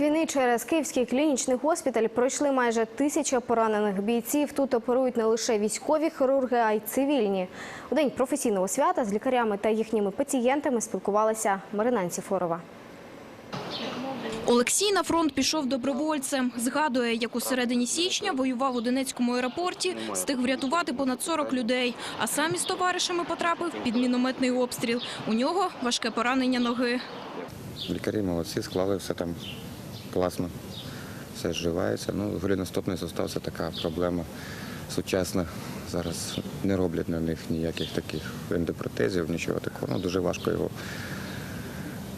Війни через Київський клінічний госпіталь пройшли майже тисяча поранених бійців. Тут оперують не лише військові хірурги, а й цивільні. У день професійного свята з лікарями та їхніми пацієнтами спілкувалася Марина Анціфорова. Олексій на фронт пішов добровольцем. Згадує, як у середині січня воював у Донецькому аеропорті, встиг врятувати понад 40 людей, а сам із товаришами потрапив під мінометний обстріл. У нього важке поранення ноги. Лікарі молодці, склали все там класно, все зживається. Ну, голеностопний сустав це така проблема сучасна. Зараз не роблять на них ніяких таких ендопротезів, нічого такого. Ну, дуже важко його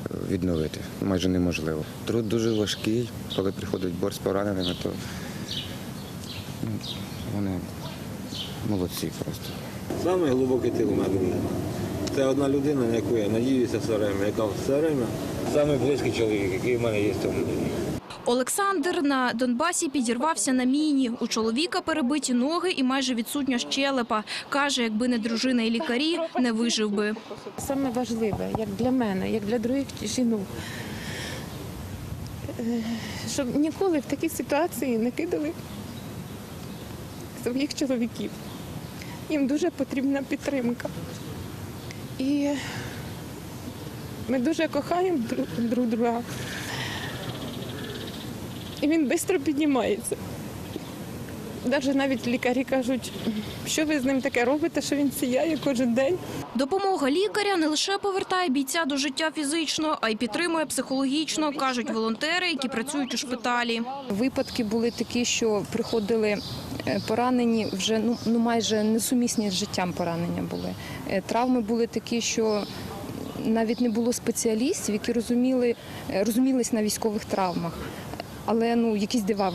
е, відновити. Майже неможливо. Труд дуже важкий, коли приходить борг з пораненими, то ну, вони молодці просто. Саме глибокий тил у мене. Це одна людина, на яку я надіюся все время, яка все время близький чоловік, який в мене є в житті. Олександр на Донбасі підірвався на міні. У чоловіка перебиті ноги і майже відсутня щелепа. Каже, якби не дружина і лікарі, не вижив би. Саме важливе, як для мене, як для других жінок, е, щоб ніколи в такій ситуації не кидали своїх чоловіків. Їм дуже потрібна підтримка. І ми дуже кохаємо друг, друг друга. І він швидко піднімається. Навіть навіть лікарі кажуть, що ви з ним таке робите, що він сіяє кожен день. Допомога лікаря не лише повертає бійця до життя фізично, а й підтримує психологічно, кажуть волонтери, які працюють у шпиталі. Випадки були такі, що приходили е, поранені вже ну, ну майже несумісні з життям поранення були. Е, Травми були такі, що навіть не було спеціалістів, які розуміли, е, розумілись на військових травмах. Але ну якісь дива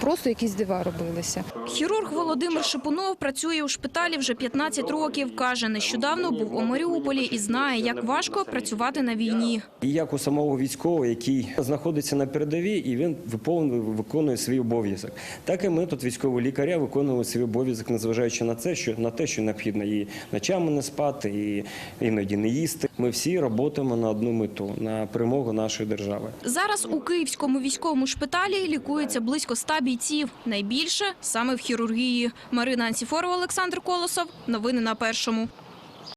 просто якісь дива робилися. Хірург Володимир Шипунов працює у шпиталі вже 15 років. Каже, нещодавно був у Маріуполі і знає, як важко працювати на війні. І як у самого військового, який знаходиться на передовій, і він виповнює, виконує свій обов'язок. Так і ми тут, військові лікаря, виконуємо свій обов'язок, незважаючи на це, що на те, що необхідно і ночами не спати, і іноді не їсти. Ми всі працюємо на одну мету на перемогу нашої держави. Зараз у Київському військовому шпиталі лікується близько ста бійців. Найбільше саме в хірургії. Марина Анціфорова, Олександр Колосов. Новини на першому.